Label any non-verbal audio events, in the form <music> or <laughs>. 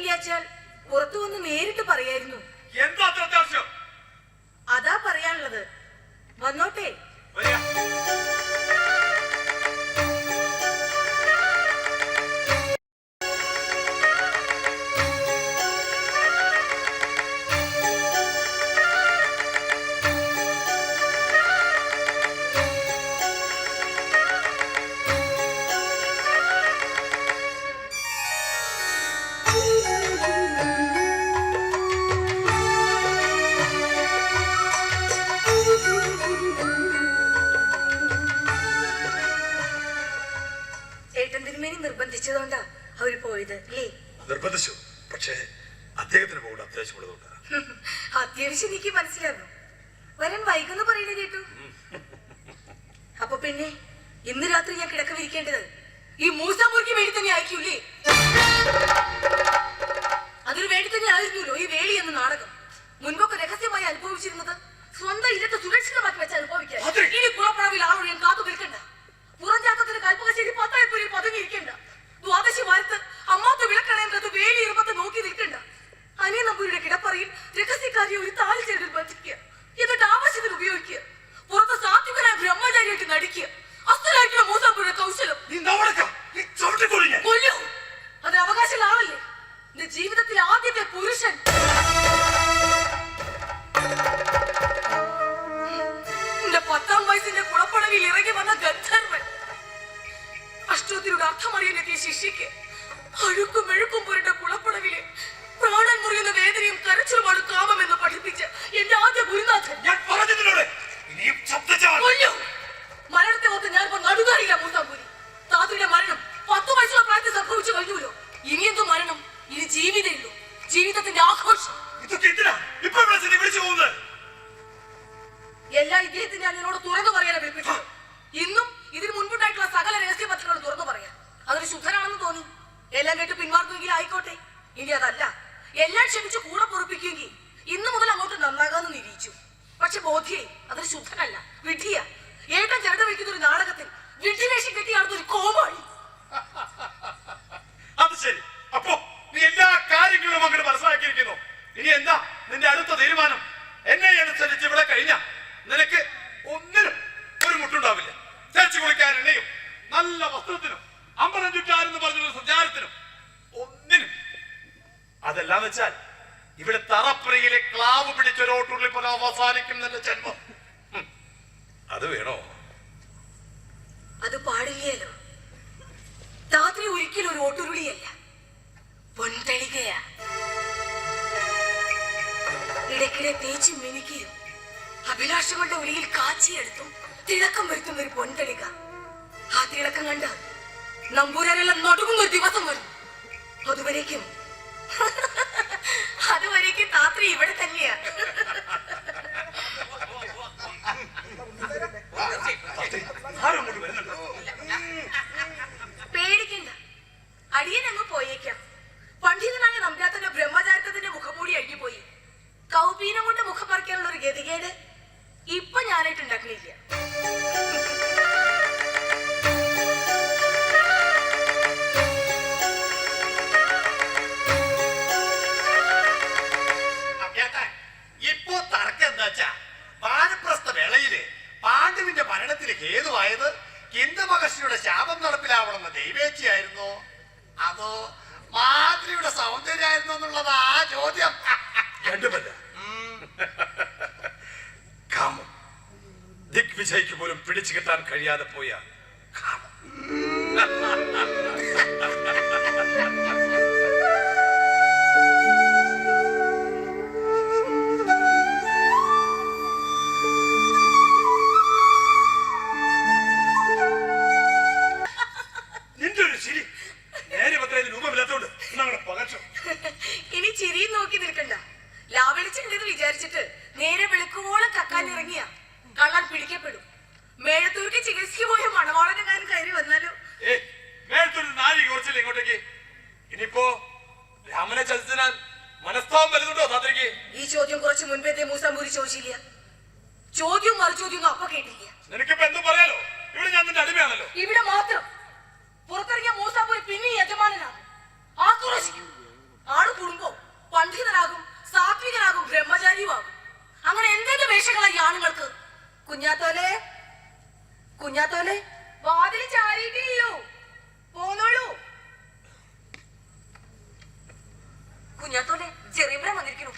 കിട്ടിയില്ലാച്ചാൽ പുറത്തു വന്ന് നേരിട്ട് പറയായിരുന്നു. എന്താ അതാ പറയാനുള്ളത്. വന്നോട്ടെ. നിർബന്ധിച്ചതുകൊണ്ടാ അവർ പോയത് അല്ലേ? നിർബന്ധിച്ചു. പക്ഷേ അദ്ദേഹത്തിന് പോകേണ്ട അത്യാവശ്യമുള്ളതുകൊണ്ട് <laughs> അത്യാവശ്യം എനിക്ക് മനസ്സിലാകും. വരൻ വൈകുന്നു പറയുന്നത് കേട്ടു. അപ്പൊ പിന്നെ ഇന്ന് രാത്രി ഞാൻ കിടക്ക വിരിക്കേണ്ടത് ഈ മൂസാമൂർക്ക് വേണ്ടി തന്നെ ആയിരിക്കൂലേ അതൊരു വേണ്ടി തന്നെ ആയിരുന്നല്ലോ ഈ വേളി എന്ന നാടകം. മുൻപൊക്കെ രഹസ്യമായി അനുഭവിച്ചിരുന്നത് സ്വന്തം ഇല്ലത്തെ സുരക്ഷിതമാക്കി വെച്ച് അനുഭവിക്കാൻ. ഇനി നിന്റെ ജീവിതത്തിലെ ആദ്യത്തെ പുരുഷൻ. എന്റെ പത്താം വയസ്സിന്റെ കുളപ്പടവിൽ ഇറങ്ങി വന്ന ഗന്ധർവൻ. അഷ്ടത്തിനോട് അർത്ഥമറിയാനെത്തിയ ശിഷ്യക്ക് അഴുക്കും എഴുക്കും പുരണ്ട കുളപ്പടവിലെ പ്രാണൻ മുറിയുന്ന വേദനയും കരച്ചിലുമാണ് കാമമെന്ന് പഠിപ്പിച്ച് എന്റെ ആദ്യ ഗുരുനാഥൻ. ഞാൻ പറഞ്ഞതിനോട് ഇനിയും ശബ്ദിച്ചാൽ പോകുന്നത് എല്ലാ ഇദ്ദേഹത്തിന് ഞാൻ നിന്നോട് തുറന്നു പറയാനാണ് വിളിപ്പിച്ചത്. ഇന്നും ഇതിന് മുൻപുണ്ടായിട്ടുള്ള സകല രഹസ്യ പത്രങ്ങൾ തുറന്നു പറയാൻ അതൊരു ശുദ്ധനാണെന്ന് തോന്നി. എല്ലാം കേട്ട് പിന്മാർക്കുമെങ്കിൽ ആയിക്കോട്ടെ. ഇനി അതല്ല. എല്ലാം ക്ഷമിച്ച് കൂടെ പൊറപ്പിക്കുമെങ്കിൽ ഇന്ന് മുതൽ അങ്ങോട്ട് നന്നാകാന്ന് നിരീക്ഷിച്ചു. പക്ഷെ ബോധ്യേ അതൊരു ശുദ്ധനല്ല. വിഡ്ഢിയ. ഏട്ടൻ ചെറുത വയ്ക്കുന്ന ഒരു നാടകത്തിൽ വിഡ്ഢിവേഷം വേഷം കെട്ടിയാടുന്ന ഒരു കോമാളി അത് ശരി അപ്പോ നീ എല്ലാ കാര്യങ്ങളും അങ്ങോട്ട് മനസ്സിലാക്കിയിരിക്കുന്നു ഇനി എന്താ നിന്റെ അടുത്ത തീരുമാനം എന്നെ അനുസരിച്ച് ഇവിടെ കഴിഞ്ഞ നിനക്ക് ഒന്നിനും ഒരു മുട്ടുണ്ടാവില്ല തേച്ചു കുളിക്കാൻ എണ്ണയും നല്ല അമ്പലം ചുറ്റാനെന്ന് പറഞ്ഞുള്ള സഞ്ചാരത്തിനും ഒന്നിനും. അതെല്ലാം വെച്ചാൽ ഇവിടെ തറപ്രയിലെ ക്ലാവ് പിടിച്ചൊരോട്ടുള്ളിൽ പോലെ അവസാനിക്കും നിന്റെ ജന്മം. അത് വേണോ? അത് പാടില്ലല്ലോ. രാത്രി ഒരിക്കലും ഒരു ഓട്ടുരുളിയല്ല. ഇടയ്ക്കിടെ തേച്ചും മിനുക്കിയും അഭിലാഷങ്ങളുടെ ഉള്ളിൽ കാച്ചിയെടുത്തും തിളക്കം വരുത്തുന്ന ഒരു പൊൻതളിക. തിളക്കം കണ്ട് നമ്പൂരാരെല്ലാം നടുങ്ങുന്ന ഒരു ദിവസം വരും. അതുവരേക്കും. അതുവരേക്കും രാത്രി ഇവിടെ തന്നെയാ. പേടിക്കണ്ട. അടിയൻ അങ്ങ് പോയേക്കാം. പണ്ഡിതനായ നമ്പ്യാത്തന്റെ ബ്രഹ്മചാരത്തിന്റെ മുഖം കൂടി അഴിഞ്ഞുപോയി. കൗപീനം കൊണ്ട് മുഖം പറിക്കാനുള്ള ഒരു ഗതികേട് ഇപ്പൊ ഞാനായിട്ട് ഉണ്ടാക്കണില്ല. കിന്ദമഹർഷിയുടെ ശാപം നടപ്പിലാവണമെന്ന ദൈവേച്ഛയായിരുന്നോ അതോ മാതൃയുടെ സൗന്ദര്യമായിരുന്നു എന്നുള്ളത് ആ ചോദ്യം. രണ്ടുമല്ല. കാമം. ദിഗ്വിജയ്ക്ക് പോലും പിടിച്ചു കിട്ടാൻ കഴിയാതെ പോയ കാമം. നോക്കി നിൽക്കണ്ട ലാവളിച്ചുണ്ടെന്ന് വിചാരിച്ചിട്ട് നേരെ വെളുക്കുവോളം കക്കാനിറങ്ങിയ കള്ളൻ പിടിക്കപ്പെടും. മേഴത്തൂർക്ക് ചികിത്സയ്ക്ക് പോയ മണവാളനകാരൻ കയറി വന്നാലോ? ഇങ്ങോട്ടേക്ക്? ഇനിയിപ്പോ രാമനെ ചതിച്ചതിനാൽ വരുന്നുണ്ടോ ഈ ചോദ്യം കുറച്ച് മുൻപേ മൂസാമ്പൂരി ചോദിച്ചില്ല. ചോദ്യവും മറുചോദ്യം അപ്പൊ കേട്ടില്ല. നിനക്കിപ്പോ എന്തും പറയാലോ? ഇവിടെ ഞാൻ നിന്റെ അടിമയാണല്ലോ. ഇവിടെ മാത്രം. പണ്ഡിതനാകും സാത്വികനാകും ബ്രഹ്മചാരിയുമാകും. അങ്ങനെ എന്തെങ്കിലും വേഷങ്ങളായി ആണുങ്ങൾക്ക്? കുഞ്ഞാത്തോലെ കുഞ്ഞാത്തോലെ വാതിൽ ചാരിയിട്ടില്ലല്ലോ. പോന്നോളൂ. കുഞ്ഞാത്തോലെ ചെറിയ വന്നിരിക്കുന്നു.